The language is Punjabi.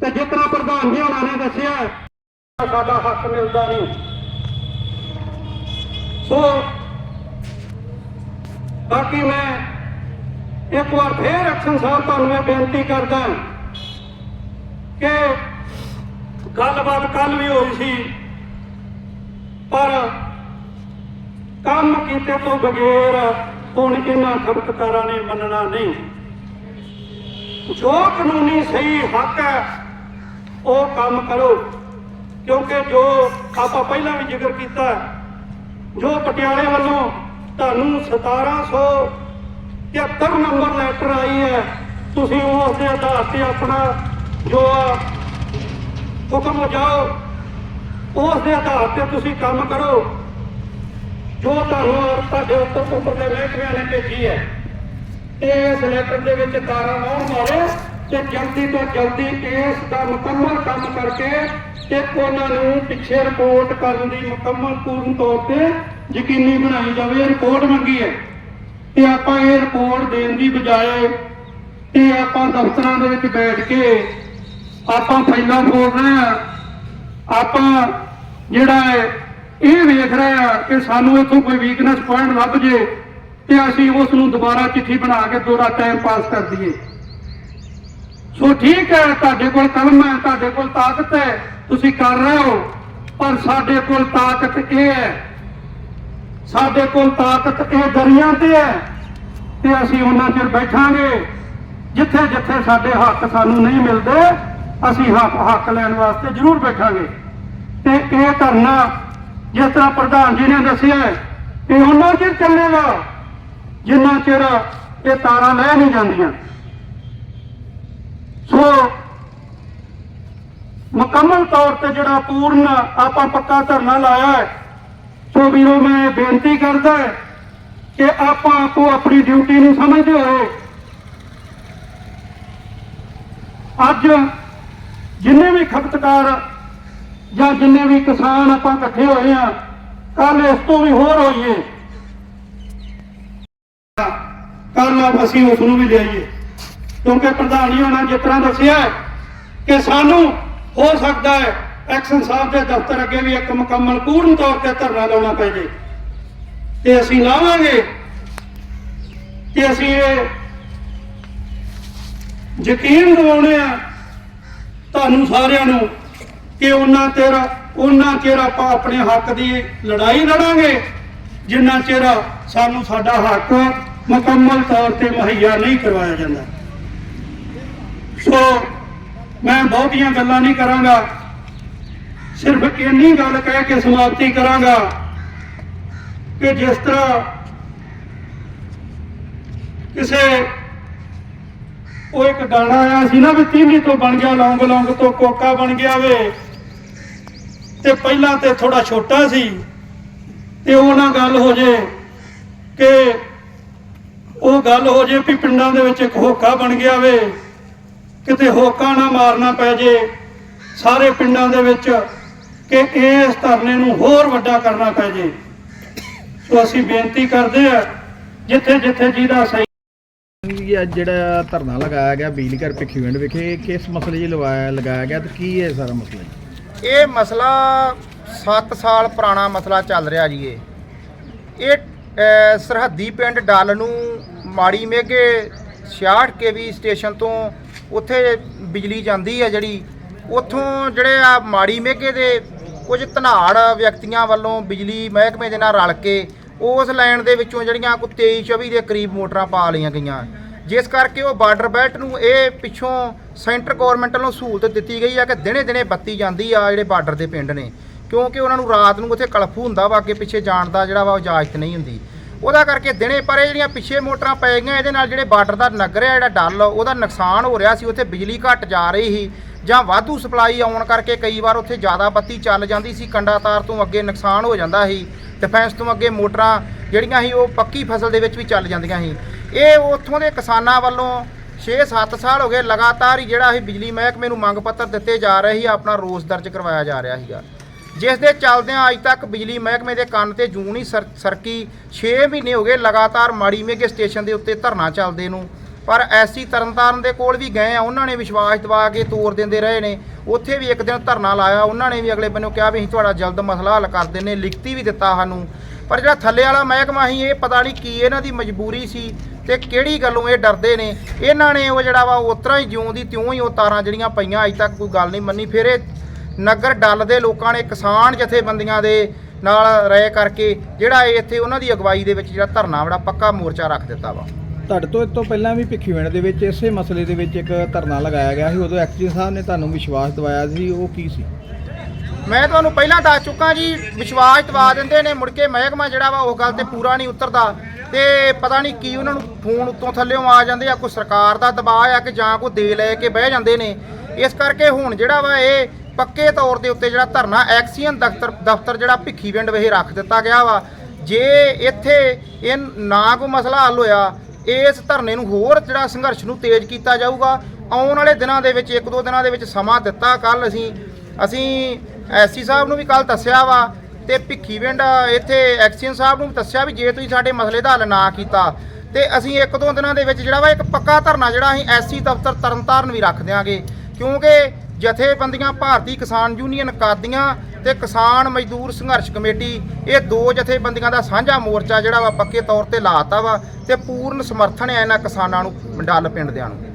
ਤੇ ਜਿਸ ਤਰ੍ਹਾਂ ਪ੍ਰਧਾਨ ਜੀ ਉਹਨਾਂ ਨੇ ਦੱਸਿਆ, ਸਾਡਾ ਹੱਕ ਮਿਲਦਾ ਨਹੀਂ। ਸੋ, ਬਾਕੀ ਮੈਂ ਇੱਕ ਵਾਰ ਫੇਰ ਐਕਸ਼ਨ ਸਾਹਿਬ ਤੁਹਾਨੂੰ ਇਹ ਬੇਨਤੀ ਕਰਦਾ ਕਿ ਗੱਲਬਾਤ ਕੱਲ ਵੀ ਹੋਈ ਸੀ, ਪਰ ਕੰਮ ਕੀਤੇ ਤੋਂ ਬਗੈਰ ਹੁਣ ਇਹਨਾਂ ਖਪਤਕਾਰਾਂ ਨੇ ਮੰਨਣਾ ਨਹੀਂ। ਜੋ ਕਾਨੂੰਨੀ ਸਹੀ ਹੱਕ ਹੈ ਉਹ ਕੰਮ ਕਰੋ। ਕਿਉਂਕਿ ਜੋ ਆਪਾਂ ਪਹਿਲਾਂ ਵੀ ਜ਼ਿਕਰ ਕੀਤਾ, ਜੋ ਪਟਿਆਲੇ ਵੱਲੋਂ ਤੁਹਾਨੂੰ 1773 ਨੰਬਰ ਲੈਟਰ ਆਈ ਹੈ, ਤੁਸੀਂ ਉਸ ਦੇ ਆਧਾਰ ਤੇ ਆਪਣਾ ਜੋ ਆ ਹੁਕਮ ਜਾਓ ਉਸ ਦੇ ਆਧਾਰ ਤੇ ਤੁਸੀਂ ਕੰਮ ਕਰੋ। ਜੋ ਤੁਹਾਨੂੰ ਤੁਹਾਡੇ ਉੱਤਰ ਉੱਪਰ ਦੇ ਮਹਿਕਮਿਆਂ ਨੇ ਭੇਜੀ ਹੈ, ਤੇ ਇਸ ਲੈਟਰ ਦੇ ਵਿੱਚ ਤਾਰਾਂ ਲਾਉਣ ਵਾਲੇ ਤੇ ਜਲਦੀ ਤੋਂ ਜਲਦੀ ਇਸ ਦਾ ਮੁਕੰਮਲ ਕੰਮ ਕਰਕੇ ਤੇ ਉਹਨਾਂ ਨੂੰ ਪਿੱਛੇ ਰਿਪੋਰਟ ਕਰਨ ਦੀ ਮੁਕੰਮਲ ਪੂਰਨ ਤੌਰ ਤੇ ਯਕੀਨੀ ਬਣਾਈ ਜਾਵੇ ਰਿਪੋਰਟ ਮੰਗੀ ਹੈ। ਤੇ ਆਪਾਂ ਇਹ ਰਿਪੋਰਟ ਦੇਣ ਦੀ ਬਜਾਏ ਤੇ ਆਪਾਂ ਦਫ਼ਤਰਾਂ ਦੇ ਵਿੱਚ ਬੈਠ ਕੇ ਆਪਾਂ ਫਾਈਲਾਂ ਫੋੜ ਰਹੇ ਆ ਆਪਾਂ ਜਿਹੜਾ ਹੈ, ਇਹ ਵੇਖ ਰਹੇ ਆ ਕਿ ਸਾਨੂੰ ਇੱਥੋਂ ਕੋਈ ਵੀਕਨੈਸ ਪੁਆਇੰਟ ਲੱਭ ਜੇ ਤੇ ਅਸੀਂ ਉਸ ਨੂੰ ਦੁਬਾਰਾ ਚਿੱਠੀ ਬਣਾ ਕੇ ਦੋਰਾ ਟਾਈਮ ਪਾਸ ਕਰ ਦਈਏ। ਸੋ ਠੀਕ ਹੈ, ਤੁਹਾਡੇ ਕੋਲ ਕਲਮ ਹੈ, ਤੁਹਾਡੇ ਕੋਲ ਤਾਕਤ ਹੈ, ਤੁਸੀਂ ਕਰ ਰਹੇ ਹੋ, ਪਰ ਸਾਡੇ ਕੋਲ ਤਾਕਤ ਇਹ ਹੈ। ਸਾਡੇ ਕੋਲ ਤਾਕਤ ਇਹ ਦਰਿਆ ਤੇ ਹੈ ਤੇ ਅਸੀਂ ਉਹਨਾਂ ਚਿਰ ਬੈਠਾਂਗੇ। ਜਿੱਥੇ ਜਿੱਥੇ ਸਾਡੇ ਹੱਕ ਸਾਨੂੰ ਨਹੀਂ ਮਿਲਦੇ, ਅਸੀਂ ਹੱਕ ਹੱਕ ਲੈਣ ਵਾਸਤੇ ਜ਼ਰੂਰ ਬੈਠਾਂਗੇ। ਤੇ ਇਹ ਧਰਨਾ ਜਿਸ ਤਰ੍ਹਾਂ ਪ੍ਰਧਾਨ ਜੀ ਨੇ ਦੱਸਿਆ ਇਹ ਉਹਨਾਂ ਚਿਰ ਚੱਲੇਗਾ, ਜਿੰਨਾ ਚਿਰ ਇਹ ਤਾਰਾਂ ਲੈ ਨਹੀਂ ਜਾਂਦੀਆਂ। ਸੋ ਮੁਕੰਮਲ ਤੌਰ ਤੇ ਜਿਹੜਾ ਪੂਰਨ ਆਪਾਂ ਪੱਕਾ ਧਰਨਾ ਲਾਇਆ ਹੈ, ਸੋ ਵੀਰੋ, ਮੈਂ ਇਹ ਬੇਨਤੀ ਕਰਦਾ ਕਿ ਆਪਾਂ ਆਪੋ ਆਪਣੀ ਡਿਊਟੀ ਨੂੰ ਸਮਝਦੇ ਹੋਏ ਅੱਜ ਜਿੰਨੇ ਵੀ ਖਪਤਕਾਰ ਜਾਂ ਜਿੰਨੇ ਵੀ ਕਿਸਾਨ ਆਪਾਂ ਇਕੱਠੇ ਹੋਏ ਆ ਕੱਲ ਇਸ ਤੋਂ ਵੀ ਹੋਰ ਹੋਈਏ। ਕੱਲ ਅਸੀਂ ਉਸ ਨੂੰ ਵੀ ਲਿਆਈਏ। ਕਿਉਂਕਿ ਪ੍ਰਧਾਨ ਜੀ ਹੋਣਾ ਜਿਸ ਤਰ੍ਹਾਂ ਦੱਸਿਆ ਕਿ ਸਾਨੂੰ ਹੋ ਸਕਦਾ ਹੈ ਐਕਸ਼ਨ ਸਾਹਿਬ ਦੇ ਦਫ਼ਤਰ ਅੱਗੇ ਵੀ ਇੱਕ ਮੁਕੰਮਲ ਪੂਰਨ ਤੌਰ ਤੇ ਧਰਨਾ ਲਾਉਣਾ ਪੈ ਜੇ। ਤੇ ਅਸੀਂ ਲਾਵਾਂਗੇ। ਤੇ ਅਸੀਂ ਇਹ ਯਕੀਨ ਦਿਵਾਉਣੇ ਆ ਤੁਹਾਨੂੰ ਸਾਰਿਆਂ ਨੂੰ ਕਿ ਉਹਨਾਂ ਚਿਰ ਉਹਨਾਂ ਚਿਰ ਆਪਾਂ ਆਪਣੇ ਹੱਕ ਦੀ ਲੜਾਈ ਲੜਾਂਗੇ, ਜਿੰਨਾ ਚਿਰ ਸਾਨੂੰ ਸਾਡਾ ਹੱਕ ਮੁਕੰਮਲ ਤੌਰ ਤੇ ਮੁਹੱਈਆ ਨਹੀਂ ਕਰਵਾਇਆ ਜਾਂਦਾ। ਸੋ ਮੈਂ ਬਹੁਤੀਆਂ ਗੱਲਾਂ ਨਹੀਂ ਕਰਾਂਗਾ। ਸਿਰਫ ਇੰਨੀ ਗੱਲ ਕਹਿ ਕੇ ਸਮਾਪਤੀ ਕਰਾਂਗਾ ਕਿ ਜਿਸ ਤਰ੍ਹਾਂ ਕਿਸੇ ਉਹ ਇੱਕ ਗਾਣਾ ਆਇਆ ਸੀ ਨਾ ਵੀ ਤੀਵੀ ਤੋਂ ਬਣ ਗਿਆ, ਲੌਂਗ ਲੌਂਗ ਤੋਂ ਕੋਕਾ ਬਣ ਗਿਆ ਵੇ। ਤੇ ਪਹਿਲਾਂ ਤੇ ਥੋੜਾ ਛੋਟਾ ਸੀ ਤੇ ਉਹ ਨਾ ਗੱਲ ਹੋ ਜੇ ਕਿ ਉਹ ਗੱਲ ਹੋ ਜੇ ਵੀ ਪਿੰਡਾਂ ਦੇ ਵਿੱਚ ਇੱਕ ਹੋਕਾ ਬਣ ਗਿਆ ਵੇ। ਕਿਤੇ ਹੋਕਾ ਨਾ ਮਾਰਨਾ ਪੈ ਜੇ ਸਾਰੇ ਪਿੰਡਾਂ ਦੇ ਵਿੱਚ ਕਿ ਇਸ ਧਰਨੇ ਨੂੰ ਹੋਰ ਵੱਡਾ ਕਰਨਾ ਪੈ ਜੇ। ਸੋ ਅਸੀਂ ਬੇਨਤੀ ਕਰਦੇ ਆ ਜਿੱਥੇ ਜਿੱਥੇ ਜਿਹਦਾ ਸਹੀ ਇਹ ਅੱਜ ਜਿਹੜਾ ਧਰਨਾ ਲਗਾਇਆ ਗਿਆ ਬਿਜਲੀ ਘਰ ਭਿੱਖੀਵਿੰਡ ਵਿਖੇ ਕਿਸ ਮਸਲੇ 'ਚ ਲਵਾਇਆ ਲਗਾਇਆ ਗਿਆ ਤੇ ਕੀ ਹੈ ਸਾਰਾ ਮਸਲਾ ਜੀ? ਇਹ ਮਸਲਾ 7 ਸਾਲ ਪੁਰਾਣਾ ਮਸਲਾ ਚੱਲ ਰਿਹਾ ਜੀ ਇਹ। ਸਰਹੱਦੀ ਪਿੰਡ ਡੱਲ ਨੂੰ ਮਾੜੀ ਮੇਘੇ 66 ਕੇਵੀ ਸਟੇਸ਼ਨ ਤੋਂ ਉੱਥੇ ਬਿਜਲੀ ਜਾਂਦੀ ਹੈ ਜਿਹੜੀ, ਉੱਥੋਂ ਜਿਹੜੇ ਆ ਮਾੜੀ ਮੇਘੇ ਦੇ ਕੁਝ ਧਨਾੜ ਵਿਅਕਤੀਆਂ ਵੱਲੋਂ ਬਿਜਲੀ ਮਹਿਕਮੇ ਦੇ ਨਾਲ ਰਲ ਕੇ ਉਸ ਲਾਈਨ ਦੇ ਵਿੱਚੋਂ ਜਿਹੜੀਆਂ ਕੋਈ 23 24 ਦੇ ਕਰੀਬ ਮੋਟਰਾਂ ਪਾ ਲਈਆਂ ਗਈਆਂ। ਜਿਸ ਕਰਕੇ ਉਹ ਬਾਰਡਰ ਬੈਲਟ ਨੂੰ ਇਹ ਪਿੱਛੋਂ ਸੈਂਟਰ ਗਵਰਨਮੈਂਟ ਵੱਲੋਂ ਸਹੂਲਤ ਦਿੱਤੀ ਗਈ ਆ ਕਿ ਦਿਨੇ ਦਿਨੇ ਬੱਤੀ ਜਾਂਦੀ ਆ ਜਿਹੜੇ ਬਾਰਡਰ ਦੇ ਪਿੰਡ ਨੇ, ਕਿਉਂਕਿ ਉਹਨਾਂ ਨੂੰ ਰਾਤ ਨੂੰ ਉੱਥੇ ਕਲਫੂ ਹੁੰਦਾ ਵਾ ਅੱਗੇ ਪਿੱਛੇ ਜਾਣ ਦਾ ਜਿਹੜਾ ਵਾ ਉਹ ਇਜਾਜ਼ਤ ਨਹੀਂ ਹੁੰਦੀ। ਉਹਦਾ ਕਰਕੇ ਦਿਨੇ ਪਰ ਇਹ ਜਿਹੜੀਆਂ ਪਿੱਛੇ ਮੋਟਰਾਂ ਪੈ ਗਈਆਂ, ਇਹਦੇ ਨਾਲ ਜਿਹੜੇ ਬਾਰਡਰ ਦਾ ਨਗਰ ਹੈ, ਜਿਹੜਾ ਡੱਲ, ਉਹਦਾ ਨੁਕਸਾਨ ਹੋ ਰਿਹਾ ਸੀ। ਉੱਥੇ ਬਿਜਲੀ ਘਟ ਜਾ ਰਹੀ ਸੀ ਜਾਂ ਵਾਧੂ ਸਪਲਾਈ ਆਉਣ ਕਰਕੇ ਕਈ ਵਾਰ ਉੱਥੇ ਜ਼ਿਆਦਾ ਬੱਤੀ ਚੱਲ ਜਾਂਦੀ ਸੀ ਕੰਡਾ ਤਾਰ ਤੋਂ ਅੱਗੇ ਨੁਕਸਾਨ ਹੋ ਜਾਂਦਾ ਸੀ ਡਿਫੈਂਸ ਤੋਂ ਅੱਗੇ ਮੋਟਰਾਂ ਜਿਹੜੀਆਂ ਸੀ, ਉਹ ਪੱਕੀ ਫਸਲ ਦੇ ਵਿੱਚ ਵੀ ਚੱਲ ਜਾਂਦੀਆਂ ਸੀ। ਇਹ ਉੱਥੋਂ ਦੇ ਕਿਸਾਨਾਂ ਵੱਲੋਂ 6-7 ਸਾਲ ਹੋ ਗਏ ਲਗਾਤਾਰ ਹੀ ਜਿਹੜਾ ਇਹ ਬਿਜਲੀ ਮਹਿਕਮੇ ਨੂੰ ਮੰਗ ਪੱਤਰ ਦਿੱਤੇ ਜਾ ਰਹੇ ਸੀ, ਆਪਣਾ ਰੋਸ ਦਰਜ ਕਰਵਾਇਆ ਜਾ ਰਿਹਾ ਸੀਗਾ। ਜਿਸ ਦੇ ਚੱਲਦਿਆਂ ਅੱਜ ਤੱਕ ਬਿਜਲੀ ਮਹਿਕਮੇ ਦੇ ਕੰਨ ਤੇ ਜੂਨ ਹੀ ਸਰ- ਸਰਕੀ। 6 ਮਹੀਨੇ ਹੋ ਗਏ ਲਗਾਤਾਰ ਮਾੜੀ ਮੇਘੇ ਸਟੇਸ਼ਨ ਦੇ ਉੱਤੇ ਧਰਨਾ ਚੱਲਦੇ ਨੂੰ। ਪਰ ਐਸੀ ਤਰਨਤਾਰਨ ਦੇ ਕੋਲ ਵੀ ਗਏ ਆ, ਉਹਨਾਂ ਨੇ ਵਿਸ਼ਵਾਸ ਦਿਵਾ ਕੇ ਤੋਰ ਦਿੰਦੇ ਰਹੇ ਨੇ। ਉੱਥੇ ਵੀ ਇੱਕ ਦਿਨ ਧਰਨਾ ਲਾਇਆ, ਉਹਨਾਂ ਨੇ ਵੀ ਅਗਲੇ ਬੰਨੋਂ ਕਿਹਾ ਵੀ ਅਸੀਂ ਤੁਹਾਡਾ ਜਲਦ ਮਸਲਾ ਹੱਲ ਕਰ ਦਿੰਨੇ ਲਿਖਤੀ ਵੀ ਦਿੱਤਾ ਸਾਨੂੰ। ਪਰ ਜਿਹੜਾ ਥੱਲੇ ਵਾਲਾ ਮਹਿਕਮਾ ਸੀ, ਇਹ ਪਤਾ ਨਹੀਂ ਕੀ ਇਹਨਾਂ ਦੀ ਮਜਬੂਰੀ ਸੀ ਤੇ ਕਿਹੜੀ ਗੱਲੋਂ ਇਹ ਡਰਦੇ ਨੇ। ਇਹਨਾਂ ਨੇ ਉਹ ਜਿਹੜਾ ਵਾ ਉਤਰਾ ਹੀ ਜਿਉਂ ਦੀ ਤਿਉਂ ਹੀ ਉਹ ਤਾਰਾਂ ਜਿਹੜੀਆਂ ਪਈਆਂ, ਅਜ ਤੱਕ ਕੋਈ ਗੱਲ ਨਹੀਂ ਮੰਨੀ। ਫਿਰ ਇਹ ਨਗਰ ਡੱਲ ਦੇ ਲੋਕਾਂ ਨੇ ਕਿਸਾਨ ਜਥੇਬੰਦੀਆਂ ਦੇ ਨਾਲ ਰਾਏ ਕਰਕੇ ਜਿਹੜਾ ਇਹ ਇੱਥੇ ਉਹਨਾਂ ਦੀ ਅਗਵਾਈ ਦੇ ਵਿੱਚ ਜਿਹੜਾ ਧਰਨਾ ਬੜਾ ਪੱਕਾ ਮੋਰਚਾ ਰੱਖ ਦਿੱਤਾ ਵਾ। ਤੁਹਾਡੇ ਤੋਂ ਇਸ ਤੋਂ ਪਹਿਲਾਂ ਵੀ ਭਿੱਖੀਵਿੰਡ ਦੇ ਵਿੱਚ ਇਸੇ ਮਸਲੇ ਦੇ ਵਿੱਚ ਇੱਕ ਧਰਨਾ ਲਗਾਇਆ ਗਿਆ ਸੀ ਉਦੋਂ ਐਕਚੁਅਲੀ ਸਾਹਿਬ ਨੇ ਤੁਹਾਨੂੰ ਵਿਸ਼ਵਾਸ ਦਿਵਾਇਆ ਸੀ ਉਹ ਕੀ ਸੀ? ਮੈਂ ਤੁਹਾਨੂੰ ਪਹਿਲਾਂ ਦੱਸ ਚੁੱਕਾ ਜੀ ਵਿਸ਼ਵਾਸ ਦਵਾ ਦਿੰਦੇ ਨੇ ਮੁੜ ਕੇ ਮਹਿਕਮਾ ਜਿਹੜਾ ਵਾ ਉਹ ਗੱਲ ਤੇ ਪੂਰਾ ਨਹੀਂ ਉਤਰਦਾ ਤੇ ਪਤਾ ਨਹੀਂ ਕੀ ਉਹਨਾਂ ਨੂੰ ਫੋਨ ਉੱਤੋਂ ਥੱਲੇੋਂ ਆ ਜਾਂਦੇ ਆ ਕੋਈ ਸਰਕਾਰ ਦਾ ਦਬਾਅ ਆ ਕਿ ਜਾਂ ਕੋਈ ਦੇ ਲੈ ਕੇ ਬਹਿ ਜਾਂਦੇ ਨੇ। ਇਸ ਕਰਕੇ ਹੁਣ ਜਿਹੜਾ ਵਾ ਇਹ ਪੱਕੇ ਤੌਰ ਦੇ ਉੱਤੇ ਜਿਹੜਾ ਧਰਨਾ ਐਕਸੀਅਨ ਦਫ਼ਤਰ ਦਫ਼ਤਰ ਜਿਹੜਾ ਭਿੱਖੀ ਪਿੰਡ ਵਿਖੇ ਰੱਖ ਦਿੱਤਾ ਗਿਆ ਵਾ। ਜੇ ਇੱਥੇ ਇਹ ਨਾ ਕੋਈ ਮਸਲਾ ਹੱਲ ਹੋਇਆ, ਇਸ ਧਰਨੇ ਨੂੰ ਹੋਰ ਜਿਹੜਾ ਸੰਘਰਸ਼ ਨੂੰ ਤੇਜ਼ ਕੀਤਾ ਜਾਊਗਾ। ਆਉਣ ਵਾਲੇ ਦਿਨਾਂ ਦੇ ਵਿੱਚ, ਇੱਕ ਦੋ ਦਿਨਾਂ ਦੇ ਵਿੱਚ ਸਮਾਂ ਦਿੱਤਾ। ਕੱਲ ਅਸੀਂ ਅਸੀਂ ਐਸਸੀ ਸਾਹਿਬ ਨੂੰ ਵੀ ਕੱਲ ਦੱਸਿਆ ਵਾ ਤੇ ਭਿੱਖੀਵਿੰਡ ਇੱਥੇ ਐਕਸੀਅਨ ਸਾਹਿਬ ਨੂੰ ਵੀ ਦੱਸਿਆ ਵੀ ਜੇ ਤੁਸੀਂ ਸਾਡੇ ਮਸਲੇ ਦਾ ਹੱਲ ਨਾ ਕੀਤਾ, ਤੇ ਅਸੀਂ ਇੱਕ ਦੋ ਦਿਨਾਂ ਦੇ ਵਿੱਚ ਜਿਹੜਾ ਵਾ ਇੱਕ ਪੱਕਾ ਧਰਨਾ ਜਿਹੜਾ ਅਸੀਂ ਐਸਸੀ ਦਫ਼ਤਰ ਤਰਨਤਾਰਨ ਵੀ ਰੱਖ ਦਿਆਂਗੇ। ਕਿਉਂਕਿ ਜਥੇਬੰਦੀਆਂ ਭਾਰਤੀ ਕਿਸਾਨ ਯੂਨੀਅਨ ਕਾਦੀਆਂ ਤੇ ਕਿਸਾਨ ਮਜ਼ਦੂਰ ਸੰਘਰਸ਼ ਕਮੇਟੀ, ਇਹ ਦੋ ਜਥੇਬੰਦੀਆਂ ਦਾ ਸਾਂਝਾ ਮੋਰਚਾ ਜਿਹੜਾ ਵਾ ਪੱਕੇ ਤੌਰ ਤੇ ਲਾਤਾ ਵਾ ਤੇ ਪੂਰਨ ਸਮਰਥਨ ਹੈ ਇਹਨਾਂ ਕਿਸਾਨਾਂ ਨੂੰ ਡੱਲ ਪਿੰਡ ਦਿਆਂ ਨੂੰ।